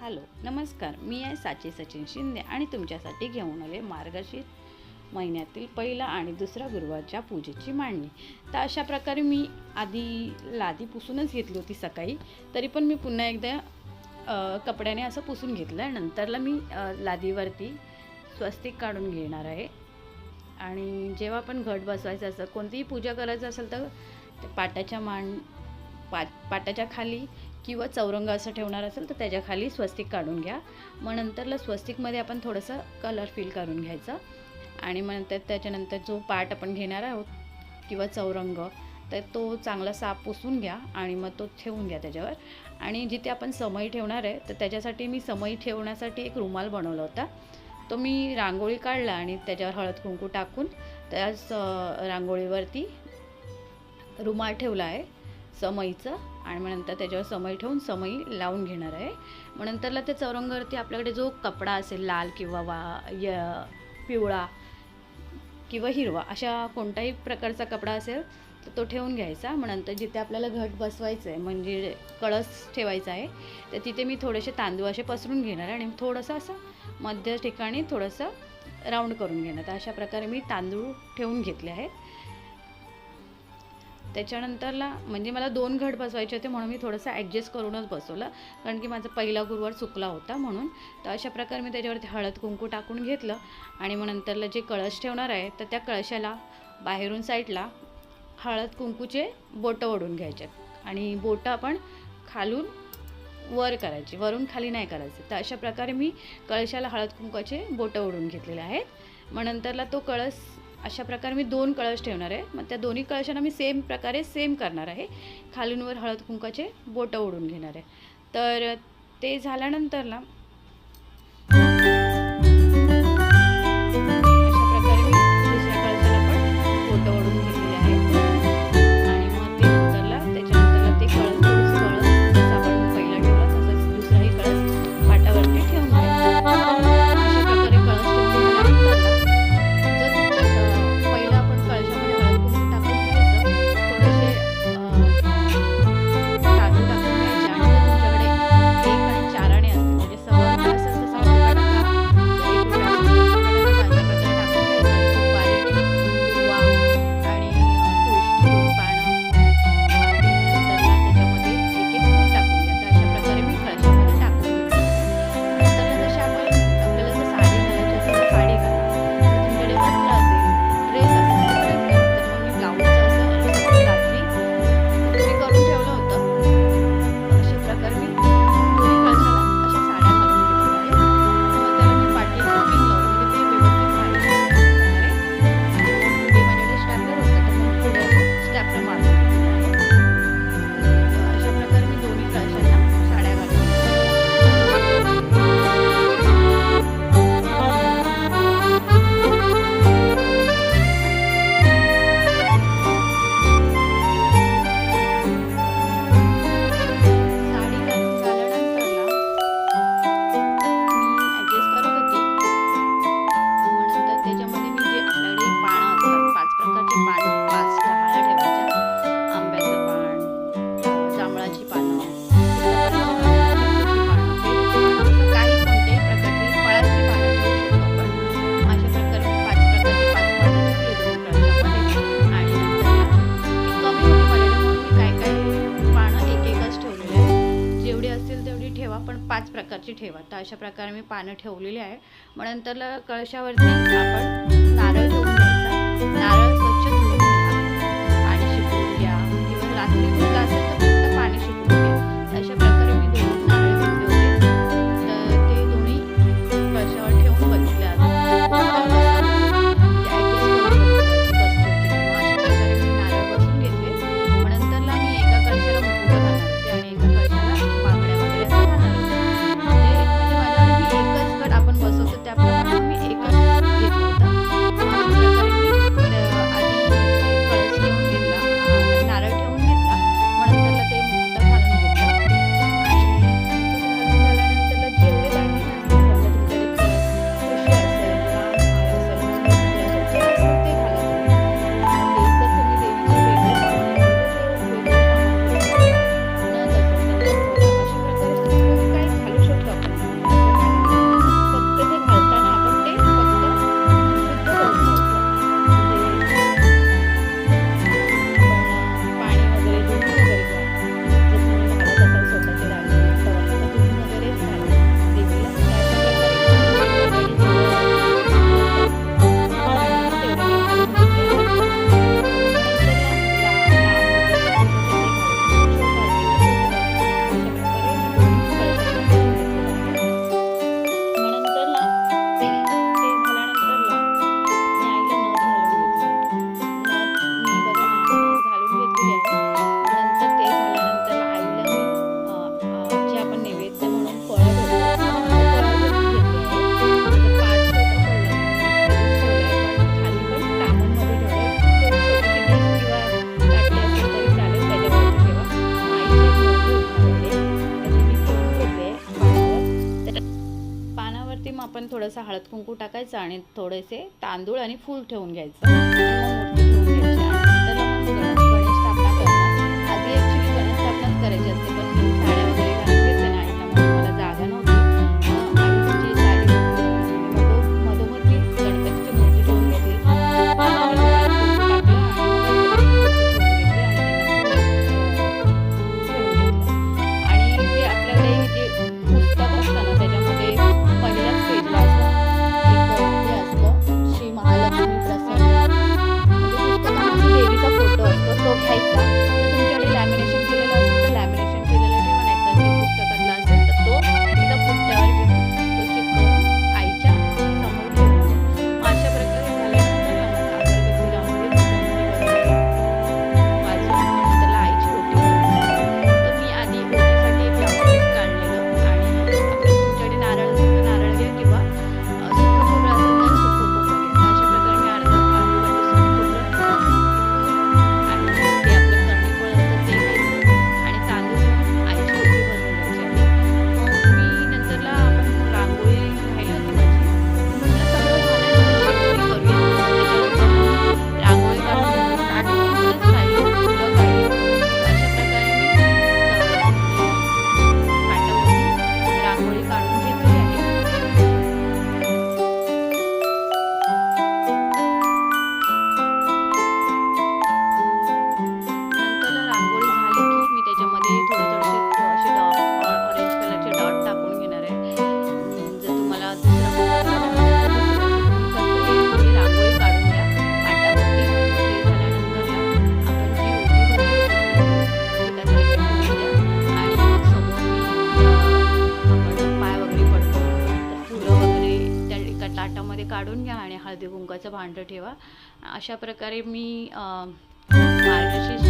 Hello नमस्कार. मी आहे साची सचिन शिंदे आणि तुमच्यासाठी घेऊन आले मार्गशीर्ष महिन्यातील पहिला आणि दुसरा गुरुवारच्या पूजेची मांडणी. तर अशा प्रकारे मी आधी लादी पुसूनच घेतली होती सकाळी तरी पण मी पुन्हा एकदा कपड्याने असं पुसून घेतलं. आहे नंतरला मी लादीवरती स्वस्तिक काढून घेणार आहे. आणि जेव्हा पण घट बसवायचं असेल कोणतीही पूजा करायचं असेल तर पाटाच्या मांड पा पाटाच्या खाली किंवा चौरंग असं ठेवणार असेल तर त्याच्याखाली स्वस्तिक काढून घ्या. मग नंतरला स्वस्तिकमध्ये आपण थोडंसं कलर फिल करून घ्यायचं. आणि मग नंतर त्याच्यानंतर जो पार्ट आपण घेणार आहोत किंवा चौरंग तर तो चांगला साफ पुसून घ्या आणि मग तो ठेवून घ्या त्याच्यावर. आणि जिथे आपण समई ठेवणार आहे तर त्याच्यासाठी मी समई ठेवण्यासाठी एक रुमाल बनवला होता. तो मी रांगोळी काढला आणि त्याच्यावर हळद कुंकू टाकून त्याच रांगोळीवरती रुमाल ठेवला आहे. समईचं आणि मग नंतर त्याच्यावर समई ठेवून समई लावून घेणार आहे. मग नंतरला त्या चौरंगावरती आपल्याकडे जो कपडा असेल लाल किंवा वा य पिवळा किंवा हिरवा अशा कोणताही प्रकारचा कपडा असेल तर तो ठेवून घ्यायचा. मग नंतर जिथे आपल्याला घट बसवायचं आहे म्हणजे कळस ठेवायचा आहे तर तिथे मी थोडेसे तांदूळ असे पसरून घेणार आणि थोडंसं असं मध्य ठिकाणी थोडंसं राऊंड करून घेणार. तर अशा प्रकारे मी तांदूळ ठेवून घेतले आहेत. त्याच्यानंतरला म्हणजे मला दोन घट बसवायचे होते म्हणून मी थोडंसं ॲडजस्ट करूनच बसवलं. कारण की माझा पहिला गुरुवार चुकला होता म्हणून. तर अशा प्रकारे मी त्याच्यावरती हळद कुंकू टाकून घेतलं. आणि मग नंतरला जे कळश ठेवणार आहे तर त्या कळशाला बाहेरून साईडला हळद कुंकूचे बोटं ओढून घ्यायचे. आणि बोटं आपण खालून वर करायची. वरून खाली नाही करायचे. तर अशा प्रकारे मी कळशाला हळद कुंकूचे बोटं ओढून घेतलेले आहेत. मग नंतरला तो कळस अशा प्रकारे मी दोन कळश ठेवणार आहे. मग त्या दोन्ही कळशांना मी सेम प्रकारे सेम करणार आहे. खालींवर हळद कुंकाचे बोटं ओढून घेणार आहे. तर ते झाल्यानंतर ना असतील ठेवा पण पाच प्रकारची ठेवा. तर अशा प्रकारे मी पानं ठेवलेली आहे. मग नंतर कळशावरती आपण नारळ ठेवून घ्यायचा. नारळ स्वच्छ धुवून घ्या. आणि शिकवून घ्या. किंवा रात्री धुतला असेल तर थोडासा हळद कुंकू टाकायचं आणि थोडेसे तांदूळ आणि फूल ठेवून घ्यायचं. भांडं ठेवा. अशा प्रकारे मी मार्गशीर्ष